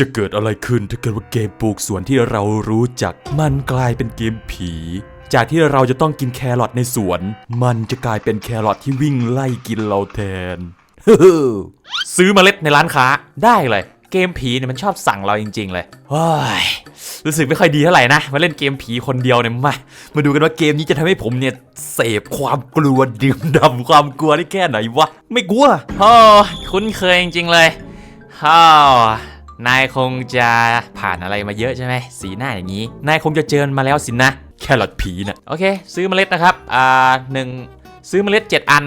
จะเกิดอะไรขึ้นถ้าเกิดว่าเกมปลูกสวนที่เรารู้จัก มันกลายเป็นเกมผี จากที่เราจะต้องกินแครอทในสวน มันจะกลายเป็นแครอทที่วิ่งไล่กินเราแทน ซื้อมเมล็ดในร้านค้าได้เลย เกมผีเนี่ยมันชอบสั่งเราจริง ๆ เลยว้ายรู้สึกไม่ค่อยดีเท่าไหร่นะ มาเล่นเกมผีคนเดียวเนี่ยมา มาดูกันว่าเกมนี้จะทำให้ผมเนี่ย เสพความกลัวดื่มด่ำความกลัวได้แค่ไหนวะ ไม่กลัวโอ้คุ้นเคยจริงๆเลยฮ่า นายคงจะผ่านอะไรมาเยอะใช่ไหมสีหน้าอย่างนี้ นายคงจะเจอมาแล้วสินะ แครอทผีน่ะโอเค ซื้อเมล็ดนะครับ อ่าหนึ่งซื้อเมล็ด 7 อัน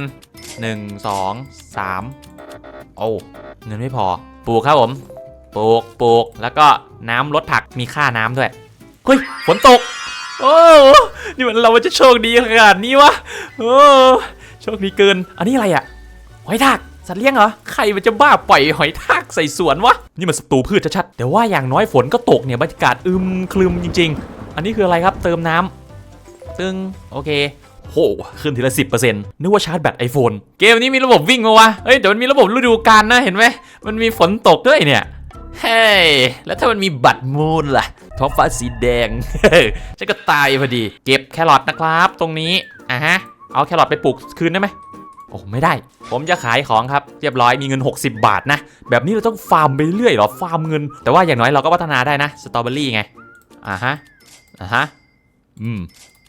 1 2 3 โอ้เงินไม่พอ ปลูกครับผม ปลูกปลูกแล้วก็น้ำลดผักมีค่าน้ำด้วย เฮ้ย ฝนตก โอ้นี่มันเราจะโชคดีขนาดนี้วะโอ้โชคดีเกิน อันนี้อะไรอะหอยทาก สัตว์เลี้ยงเหรอ ใครมันจะบ้าปล่อยหอยทาก ใส่สวนวะ นี่มันศัตรูพืชชัดๆแต่ว่าอย่างน้อยฝนก็ตกเนี่ยบรรยากาศอึมครึมจริง ๆ อันนี้คืออะไรครับเติมน้ำตึงโอเคโหขึ้นทีละสิบเปอร์เซ็นต์นึกว่าชาร์จแบต iPhone เกมนี้มีระบบวิ่งมาวะเฮ้ยเดี๋ยวมันมีระบบฤดูกาลนะเห็นไหมมันมีฝนตกด้วยเนี่ยเฮ้ยแล้วถ้ามันมีบัตรมูนล่ะท้องฟ้าสีแดงฉันก็ตายพอดี เก็บแครอทนะครับ ตรงนี้อะฮะเอาแครอทไปปลูกคืนได้ไหม โอ้ไม่ได้ ผมจะขายของครับเรียบร้อยมีเงิน 60 บาทนะ แบบนี้เราต้องฟาร์มไปเรื่อยหรอฟาร์มเงิน แต่ว่าอย่างน้อยเราก็พัฒนาได้นะสตรอเบอรี่ไงอ่าฮะอ่าฮะอืม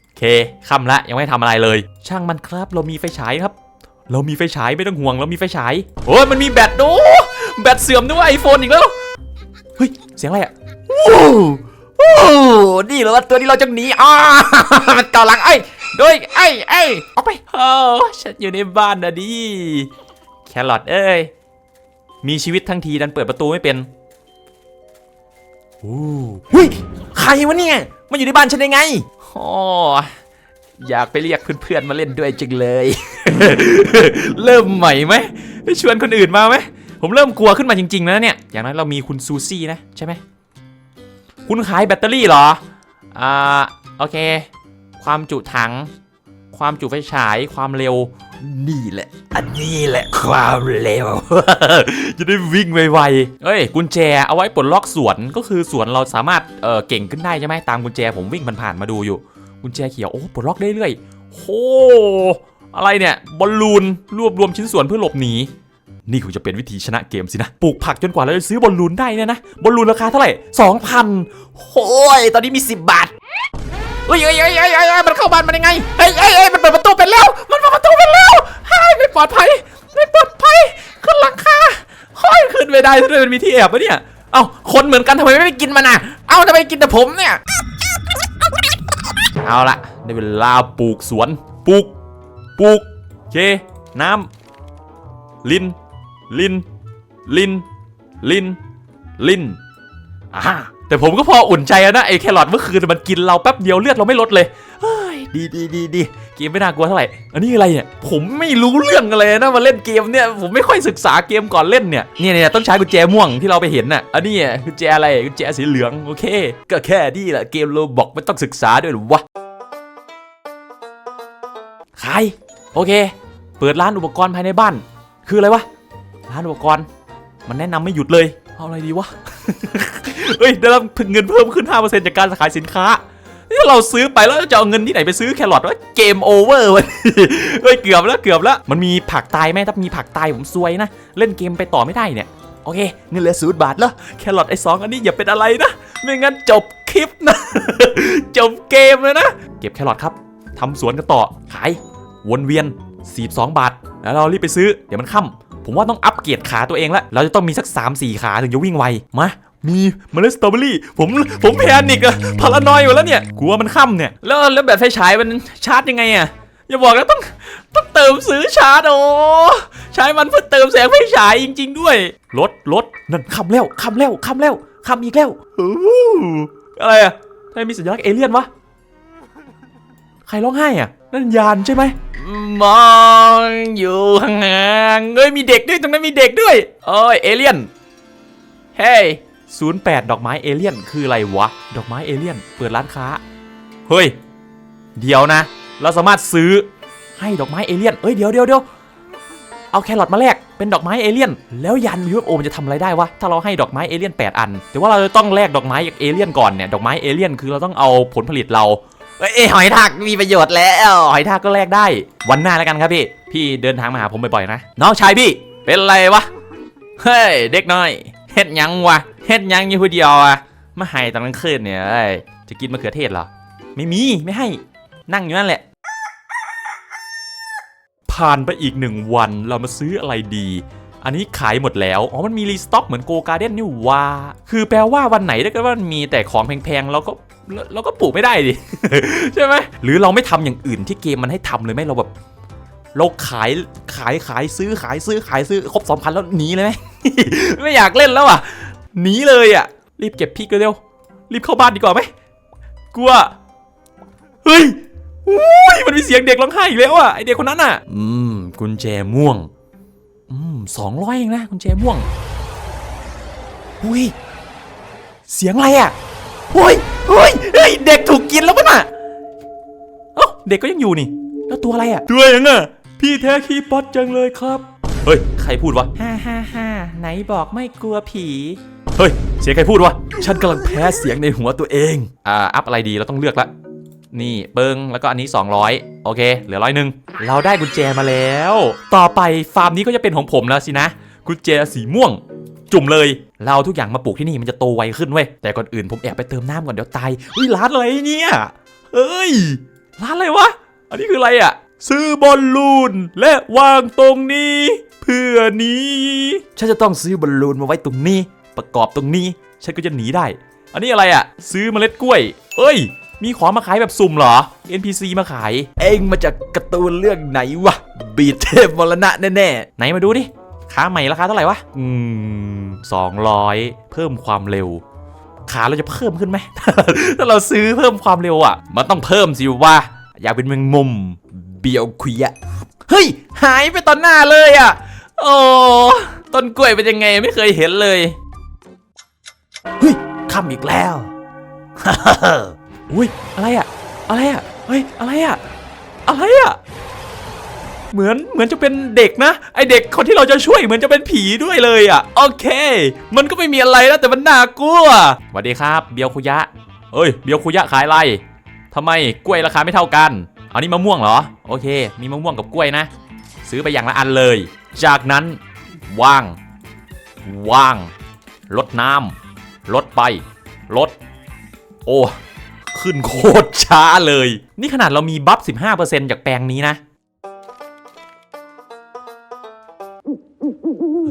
โอเคค่ำละยังไม่ทำอะไรเลย ช่างมันครับเรามีไฟฉายครับ เรามีไฟฉายไม่ต้องห่วงเรามีไฟฉายโอ้ยมันมีแบตโอ้แบตเสื่อมด้วยไอโฟนอีกแล้วเฮ้ยเสียงอะไรอะโอ้โอ้นี่เหรอตัวนี้เราจะหนีอ่ามันเก่าลังไอ้ โดยไอ้ไอ้ออกไปโอ้ฉันอยู่ในบ้านนะดิแครอทเอ้ยมีชีวิตทั้งทีดันเปิดประตูไม่เป็นโอ้เฮ้ยใครวะเนี่ยมาอยู่ในบ้านฉันได้ไงโอ้อยากไปเรียกเพื่อนๆมาเล่นด้วยจังเลย เริ่มใหม่ไหมไปชวนคนอื่นมาไหมผมเริ่มกลัวขึ้นมาจริงๆแล้วเนี่ย อย่างนั้นเรามีคุณซูซี่นะใช่ไหม คุณขายแบตเตอรี่เหรอ อ่า โอเค ความจุถัง ความจุไฟฉาย ความเร็ว นี่แหละ อันนี้แหละความเร็ว จะได้วิ่งไวๆเอ้ย กุญแจเอาไว้ปลดล็อกสวน ก็คือสวนเราสามารถเออเก่งขึ้นได้ใช่ไหมตามกุญแจผมวิ่งผ่านๆมาดูอยู่ กุญแจเขียว โอ้ ปลดล็อกได้เรื่อยโหอะไรเนี่ย บอลลูน รวบรวมชิ้นส่วนเพื่อหลบหนี นี่คงจะเป็นวิธีชนะเกมสินะ ปลูกผักจนกว่าเราจะซื้อบอลลูนได้เนี่ยนะ บอลลูนราคาเท่าไหร่สองพันโอ้ย ตอนนี้มี 10 บาท เฮ้ยเฮ้ยเฮ้ยเฮ้ยเฮ้ยมันเข้าบ้านมันยังไงเฮ้ยเฮ้ยเฮ้ยมันเปิดประตูเป็นแล้ว มันเปิดประตูเป็นแล้วเฮ้ยไม่ปลอดภัยไม่ปลอดภัยขึ้นหลังคาเฮ้ยขึ้นไม่ได้ทำไมมันมีที่แอบวะเนี่ยเอ้าคนเหมือนกันทำไมไม่ไปกินมันอะเอ้าทำไมกินแต่ผมเนี่ยเอาละได้เวลาปลูกสวนปลูกปลูกเคน้ำลินลินลินลินลินอ่า แต่ผมก็พออุ่นใจแล้วนะไอ้แครอทเมื่อคืนมันกินเราแป๊บเดียวเลือดเราไม่ลดเลยเฮ้ยดีดีดีดีเกมไม่น่ากลัวเท่าไหร่อันนี้อะไรเนี่ยผมไม่รู้เรื่องอะไรนะมาเล่นเกมเนี่ยผมไม่ค่อยศึกษาเกมก่อนเล่นเนี่ยเนี่ยเนี่ยต้องใช้กุญแจม่วงที่เราไปเห็นน่ะอันนี้อะกุญแจอะไรกุญแจสีเหลืองโอเค ก็แค่นี้แหละเกมโลบอกไม่ต้องศึกษาด้วยหรอวะขายโอเค เปิดร้านอุปกรณ์ภายในบ้าน คืออะไรวะร้านอุปกรณ์ มันแนะนำไม่หยุดเลย เอาอะไรดีวะ เฮ้ยได้รับเงินเพิ่มขึ้น 5%จากการขายสินค้านี่เราซื้อไปแล้วจะเอาเงินที่ไหนไปซื้อแครอทวะเกมโอเวอร์วะเฮ้ยเกือบแล้วเกือบแล้วมันมีผักตายไหมถ้ามีผักตายผมซวยนะ เล่นเกมไปต่อไม่ได้เนี่ยโอเคเงินเหลือศูนย์บาทแล้วแครอทไอ้สองอันนี้อย่าเป็นอะไรนะ ไม่งั้นจบคลิปนะ จบเกมเลยนะ เก็บแครอทครับทำสวนกันต่อขายวนเวียน 42 บาท แล้วเรารีบไปซื้อ เดี๋ยวมันค่ำผมว่าต้องอัปเกรดขาตัวเองล้วเราจะต้องมีสัก 3-4 ขาถึงจะวิ่งไว มามีเมล็ดสตรอเบอรี่ผมผมแพนิกอะพารานอยอยู่แล้วเนี่ยกลัวมันค่ำเนี่ย แล้วแล้วแบบไฟฉายมันชาร์จยังไงอะอย่าบอกนะต้องต้องเติมซื้อชาร์จโอ้ใช้มันเพื่อเติมแสงไฟฉายจริง ๆ ด้วยรถรถนั่นค่ำแล้วค่ำแล้วค่ำแล้วค่ำอีกแล้วออะไรอะทำไมมีสัญลักษณ์เอเลี่ยนวะ รร้องไห้อะนั่นยานใช่ไหมมองอยู่ห่างๆเอ้ยมีเด็กด้วยตรงนั้นมีเด็กด้วยเอ้ยเอเลี่ยนเฮ้ยศูนย์แปดดอกไม้เอเลี่ยนคืออะไรวะ ดอกไม้เอเลี่ยนเปิดร้านค้า เฮ้ย เดี๋ยวนะ เราสามารถซื้อให้ดอกไม้เอเลี่ยนเอ้ยเดี๋ยวเดี๋ยวเดี๋ยวเอาแครอทมาแลกเป็นดอกไม้เอเลี่ยน แล้วยัน UFO มันจะทำอะไรได้วะ ถ้าเราให้ดอกไม้เอเลี่ยน8 อัน แต่ว่าเราจะต้องแลกดอกไม้จากเอเลี่ยนก่อนเนี่ย ดอกไม้เอเลี่ยนคือเราต้องเอาผลผลิตเรา เอ้ยหอยทากมีประโยชน์แล้วหอยทากก็แลกได้ วันหน้าแล้วกันครับพี่ พี่เดินทางมาหาผมบ่อยๆนะน้องชายพี่ เป็นไรวะเฮ้ยเด็กน้อยเฮ็ดยังวะเฮ็ดยังอยู่ผู้เดียวอะมาให้ตอนกลางคืนเนี่ยเอ้ยจะกินมะเขือเทศเหรอไม่มีไม่ให้นั่งอยู่นั่นแหละ ผ่านไปอีกหนึ่งวันเรามาซื้ออะไรดี อันนี้ขายหมดแล้วอ๋อมันมีรีสต็อกเหมือนโกการ์เด้นนี่ว่าคือแปลว่าวันไหนถ้าเกิดว่ามันมีแต่ของแพงๆเราก็ เราก็ปลูกไม่ได้ดิ ใช่ไหมหรือเราไม่ทำอย่างอื่นที่เกมมันให้ทำเลยไหมเราแบบเราขายขายขายซื้อขายซื้อขายซื้อครบสองพันแล้วหนีเลยไหมไม่อยากเล่นแล้วอะหนีเลยอะ รีบเก็บพริกเร็วรีบเข้าบ้านดีกว่าไหมกลัวเฮ้ยอุ้ยมันมีเสียงเด็กร้องไห้อีกแล้วอะไอเด็กคนนั้นอะ อืมกุญแจม่วง อืมสองร้อยเองนะกุญแจม่วงอุ้ยเสียงอะไรอะ เฮ้ยเฮ้ยเฮ้ยเด็กถูกกินแล้วป่ะน่ะเอ้าเด็กก็ยังอยู่นี่ แล้วตัวอะไรอะตัวยังอะพี่แท้คีป๊อตจังเลยครับ เฮ้ย ใครพูดวะฮ่าฮ่าฮ่าไหนบอกไม่กลัวผี เฮ้ย เสียงใครพูดวะ ฉันกำลังแพ้เสียงในหัวตัวเอง อ่า อัพอะไรดี เราต้องเลือกละ นี่เบิงแล้วก็อันนี้ 200 โอเค เหลือร้อยหนึ่ง เราได้กุญแจมาแล้ว ต่อไปฟาร์มนี้ก็จะเป็นของผมแล้วสินะ กุญแจสีม่วง จุ่มเลย เราเอาทุกอย่างมาปลูกที่นี่มันจะโตไวขึ้นเว้ยแต่ก่อนอื่นผมแอบไปเติมน้ำก่อนเดี๋ยวตายเฮ้ยร้านอะไรเนี่ยเฮ้ยร้านอะไรวะ อันนี้คืออะไรอะซื้อบอลลูนและวางตรงนี้ เพื่อหนี้ฉันจะต้องซื้อบอลลูนมาไว้ตรงนี้ ประกอบตรงนี้ ฉันก็จะหนีได้ อันนี้อะไรอะซื้อเมล็ดกล้วย เอ้ย มีของมาขายแบบสุ่มเหรอ NPC มาขาย เอ็งมาจากการ์ตูนเรื่องไหนวะ บีดเทพมรณะแน่ไหนมาดูดิ ขาใหม่ราคาเท่าไหร่วะ อืมสองร้อยเพิ่มความเร็ว ขาเราจะเพิ่มขึ้นไหม ถ้าเราซื้อเพิ่มความเร็วอะ มันต้องเพิ่มสิวะ อยากเป็นแมงมุมเบียวคุยะ เฮ้ย หายไปตอนหน้าเลยอะ โอ้ต้นกล้วยเป็นยังไงไม่เคยเห็นเลย เฮ้ยค่ำอีกแล้วอุ้ยอะไรอะ อะไรอะ เฮ้ย อะไรอะ อะไรอะ เหมือนเหมือนจะเป็นเด็กนะ ไอเด็กคนที่เราจะช่วยเหมือนจะเป็นผีด้วยเลยอะ โอเค มันก็ไม่มีอะไรแล้วแต่มันน่ากลัวสวัสดีครับ เบียวคุยะ เอ้ย เบียวคุยะขายอะไรทำไมกล้วยราคาไม่เท่ากัน อันนี้มะม่วงเหรอ โอเค มีมะม่วงกับกล้วยนะ ซื้อไปอย่างละอันเลย จากนั้นว่าง ว่างลดน้ำลดไปลด โอ้ ขึ้นโคตรช้าเลย นี่ขนาดเรามีบัฟ 15%จากแปลงนี้นะ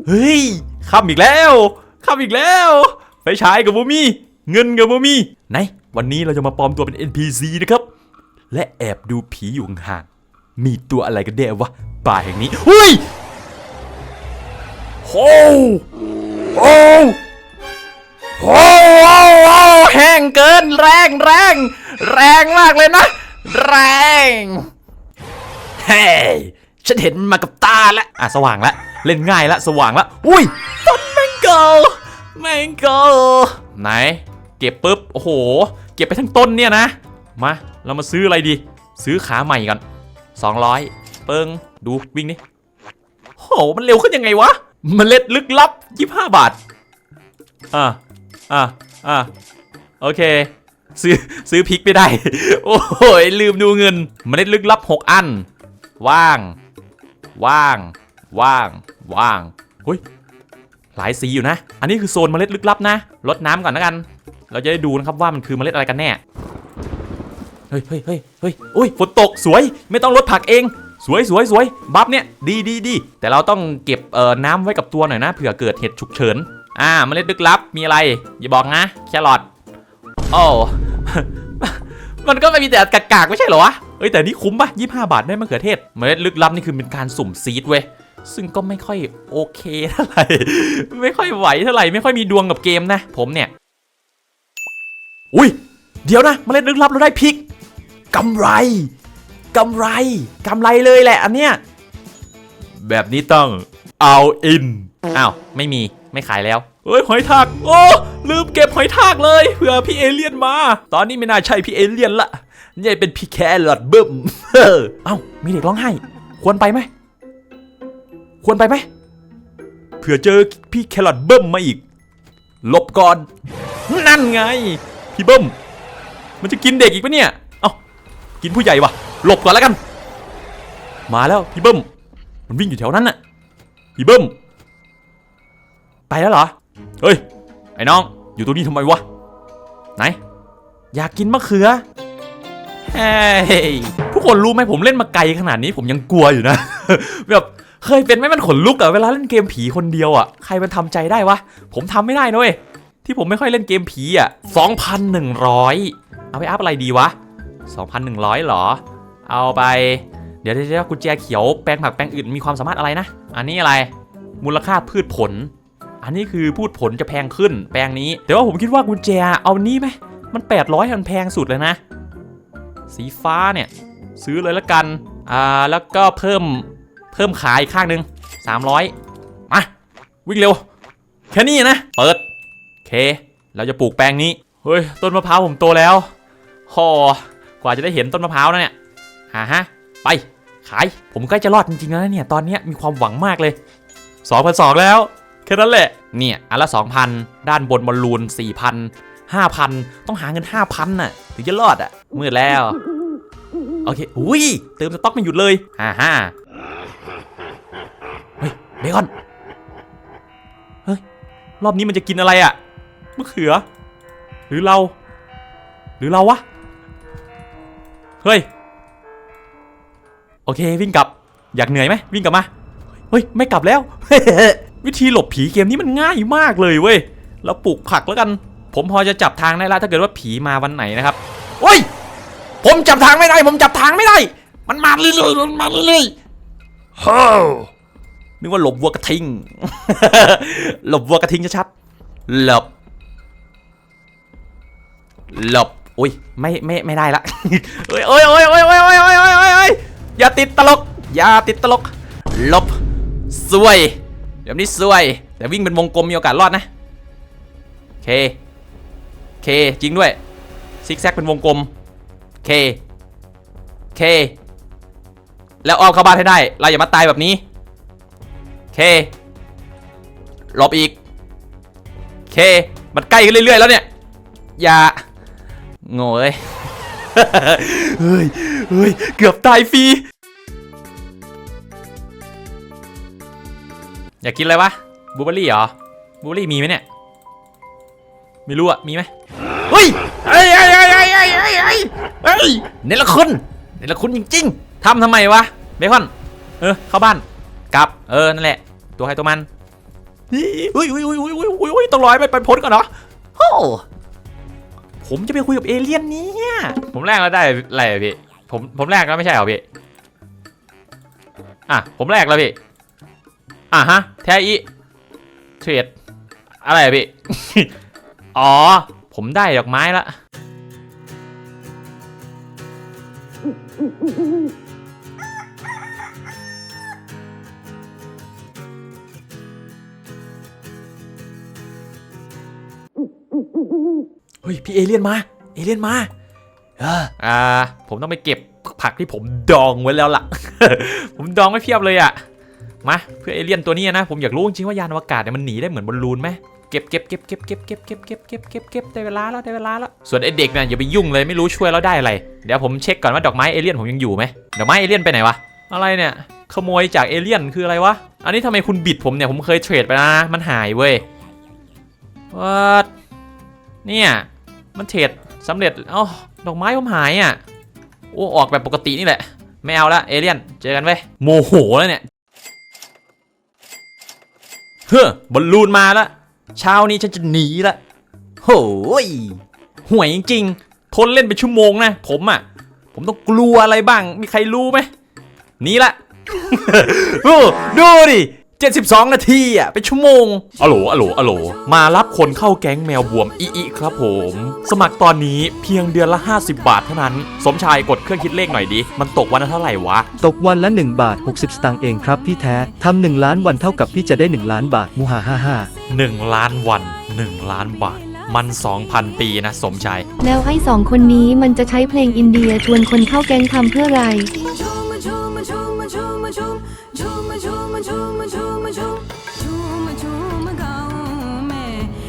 เฮ้ยข้ามอีกแล้วข้ามอีกแล้ว ไปใช้กับบูมี่เงินกับบูมี่ไหนวันนี้เราจะมาปลอมตัวเป็น NPC นะครับ และแอบดูผีอยู่ห่างๆมีตัวอะไรกันแน่วะป่าแห่งนี้เฮ้ยโอ้โอ้โอ้โอ้โอ้แห้งเกินแรงแรงแรงมากเลยนะ แรงเฮ้ย ฉันเห็นมันมากับตาแล้วอะสว่างแล้วเล่นง่ายแล้วสว่างแล้วอุ้ยต้นแมงโกแมงโกไหน เก็บปุ๊บโอ้โห เก็บไปทั้งต้นเนี่ยนะมาเรามาซื้ออะไรดี ซื้อขาใหม่ก่อน200 เปิงดูวิ่งนี่โหมันเร็วขึ้นยังไงวะมเมล็ดลึกลับ 25 บาท อะอะอะโอเค ซื้อซื้อพริกไม่ได้ โอ้โหลืมดูเงินเมล็ดลึกลับ 6 อัน ว่าง ว่าง ว่าง ว่างเฮ้ยหลายสีอยู่นะ อันนี้คือโซนเมล็ดลึกลับนะลดน้ำก่อนนะกัน เราจะได้ดูนะครับว่ามันคือเมล็ดอะไรกันแน่ เฮ้ยเฮ้ยเฮ้ยเฮ้ยอุ้ยฝนตกสวย ไม่ต้องลดผักเอง สวยสวยสวยบัฟเนี่ยดีดีดีแต่เราต้องเก็บเอ่อน้ำไว้กับตัวหน่อยนะเผื่อเกิดเหตุฉุกเฉิน อ่าเมล็ดลึกลับมีอะไร อย่าบอกนะแครอทโอ้มันก็ไม่มีแต่กากๆไม่ใช่เหรอวะ อ้ยแต่นี่คุ้มปะ25บาทได้มะเขือเทศ เมล็ดลึกลับนี่คือเป็นการสุ่มซีดเว้ยซึ่งก็ไม่ค่อยโอเคเท่าไหร่ ไม่ค่อยไหวเท่าไหร่ ไม่ค่อยมีดวงกับเกมนะ ผมเนี่ย อุ้ย เดี๋ยวนะมเมล็ดลึกลับเราได้พริกกำไรกำไรกำไรเลยแหละอันเนี้ย แบบนี้ต้องเอาอิน อ้าว ไม่มีไม่ขายแล้วเฮ้ยหอยทาก โอ้ ลืมเก็บหอยทากเลยเผื่อพี่เอเลี่ยนมา ตอนนี้ไม่น่าใช่พี่เอเลี่ยนละ นี่เป็นพี่แครอทบึ้มเอ้ามีเด็กร้องไห้ ควรไปไหม ควรไปไหมเผื่อเจอพี่แครอทเบิ้มมาอีก หลบก่อน นั่นไง พี่เบิ้ม มันจะกินเด็กอีกปะเนี่ย เอ้า กินผู้ใหญ่วะหลบก่อนแล้วกัน มาแล้วพี่เบิ้ม มันวิ่งอยู่แถวนั้นน่ะ พี่เบิ้ม ไปแล้วเหรอ เฮ้ย ไอ้น้อง อยู่ตรงนี้ทำไมวะ ไหน อยากกินมะเขือ เฮ้ยทุกคนรู้ไหมผมเล่นมาไกลขนาดนี้ผมยังกลัวอยู่นะ แบบเคยเป็นไหมมันขนลุกอะเวลาเล่นเกมผีคนเดียวอะใครมันทำใจได้วะ ผมทำไม่ได้นะเว้ยที่ผมไม่ค่อยเล่นเกมผีอะ2,100 เอาไปอัพอะไรดีวะ 2,100หรอ เอาไปเดี๋ยวเดี๋ยวเดี๋ยวกุญแจเขียวแปลงผักแปลงอื่นมีความสามารถอะไรนะ อันนี้อะไร มูลค่าพืชผล อันนี้คือพืชผลจะแพงขึ้น แปลงนี้ แต่ว่าผมคิดว่ากุญแจเอานี้ไหมมัน 800มันแพงสุดเลยนะ สีฟ้าเนี่ย ซื้อเลยละกัน อ่า แล้วก็เพิ่มเพิ่มขายอีกข้างหนึ่ง300 มา วิ่งเร็ว แค่นี้นะ เปิดเค เราจะปลูกแปลงนี้ เฮ้ย ต้นมะพร้าวผมโตแล้วหอกว่าจะได้เห็นต้นมะพร้าวนะเนี่ยอ่าฮะ ไป ขาย ผมใกล้จะรอดจริงๆแล้วเนี่ย ตอนนี้มีความหวังมากเลย2,200แล้ว แค่นั้นแหละ เนี่ย อันละ2,000 ด้านบนบอลลูน4,000 5,000ต้องหาเงิน5,000น่ะถึงจะรอดอะมืดแล้ว โอเคอุ้ยเติมสต็อกไม่หยุดเลยฮ่าฮ่าเฮ้ยเบคอนเฮ้ยรอบนี้มันจะกินอะไรอะมะเขือ หรือเรา หรือเราวะเฮ้ยโอเควิ่งกลับอยากเหนื่อยไหมวิ่งกลับมาเฮ้ยไม่กลับแล้ว วิธีหลบผีเกมนี้มันง่ายมากเลยเว้ยเราปลูกผักแล้วกัน ผมพอจะจับทางได้ล้วถ้าเกิดว่าผีมาวันไหนนะครับโอ้ย ผมจับทางไม่ได้ ผมจับทางไม่ได้ มันมาเรื่อยๆมันมาเรื่อยๆโฮ้นึกว่าหลบวัวกระทิง หลบวัวกระทิงชัดๆหลบ หลบอุ้ยไม่ไม่ไม่ได้ละเอ้ยเอ้ยเอ้ยเอ้ยเอ้ยเอ้ยเอ้ยเอ้ยเอ้ยอย่าติดตลก อย่าติดตลก หลบสวยแบบนี้สวย แต่วิ่งเป็นวงกลมมีโอกาสรอดนะเค เคจริงด้วยซิกแซกเป็นวงกลมเคเคแล้วออมเข้าบ้านให้ได้ เราอย่ามาตายแบบนี้เคหลบอีกเคมันใกล้ขึ้นเรื่อยๆแล้วเนี่ย อย่าโง่เอ้ยเฮ้ยเฮ้ยเกือบตายฟรีอยากกินอะไรวะบลูเบอร์รี่เหรอบลูเบอรี่มีไหมเนี่ย ไม่รู้อะมีไหมเฮ้ยเฮ้ยเฮ้ยเฮ้ยเฮ้ยเฮ้ยเฮ้ยเฮ้ยเฮ้ยเนรคุณเนรคุณจริงๆทำทำไมวะเบคอนเออเข้าบ้านกลับเออนั่นแหละ ตัวใครตัวมันเฮ้ยเฮ้ยเฮ้ยเฮ้ยเฮ้ยเฮ้ยเฮ้ยต้องรอให้ไปไปพ้นก่อนเนาะโอ้ผมจะไปคุยกับเอเลี่ยนเนี่ยผมแรกแล้วได้อะไรอะพี่ผมผมแรกแล้วไม่ใช่เหรอพี่อะผมแรกแล้วพี่อะฮะแทอีเทรดอะไรอะพี่ อ๋อ ผมได้ดอกไม้ละ เฮ้ย พี่เอเลี่ยนมา เอเลี่ยนมา เอออ่า ผมต้องไปเก็บผักที่ผมดองไว้แล้วล่ะ ผมดองไว้เพียบเลยอะมา เพื่อเอเลี่ยนตัวนี้นะ ผมอยากรู้จริงๆว่ายานอวกาศเนี่ยมันหนีได้เหมือนบอลลูนไหม เก็บเก็บเก็บเก็บเก็บเก็บเก็บเก็บเก็บเก็บเก็บได้เวลาแล้วได้เวลาแล้วส่วนไอเด็กเนี่ยอย่าไปยุ่งเลยไม่รู้ช่วยเราได้อะไรเดี๋ยวผมเช็คก่อนว่าดอกไม้เอเลี่ยนผมยังอยู่ไหมดอกไม้เอเลี่ยนไปไหนวะอะไรเนี่ยขโมยจากเอเลี่ยนคืออะไรวะอันนี้ทำไมคุณบิดผมเนี่ยผมเคยเทรดไปนะมันหายเว้ยวัดเนี่ยมันเทรดสำเร็จเอ้าดอกไม้ผมหายอะโอ้ออกแบบปกตินี่แหละ ไม่เอาละเอเลี่ยนเจอกันเว้ยโมโหแล้วเนี่ยเฮ้อบอลลูนมาแล้ว เช้านี้ฉันจะหนีละโหยห่วยจริงๆทนเล่นไปชั่วโมงนะ ผมอะ ผมต้องกลัวอะไรบ้าง มีใครรู้ไหมหนีละ ดูดิ 72 นาทีอะเป็นชั่วโมงอโหลอโหลอโหลมารับคนเข้าแก๊งแมวบวมอีอีครับผม สมัครตอนนี้เพียงเดือนละ 50 บาทเท่านั้น สมชายกดเครื่องคิดเลขหน่อยดิ มันตกวันละเท่าไหร่วะ ตกวันละ 1 บาท 60 สตางค์เองครับพี่แท้ทำหนึ่งล้านวันเท่ากับพี่จะได้ 1 ล้านบาทมูฮ่าฮ่าฮ่า1 ล้านวัน 1 ล้านบาท มัน 2,000 ปีนะสมชาย แล้วไอ้สองคนนี้มันจะใช้เพลงอินเดียชวนคนเข้าแก๊งทำเพื่ออะไร Chuma, chuma, chuma, chuma, chuma, chuma, chuma, chuma.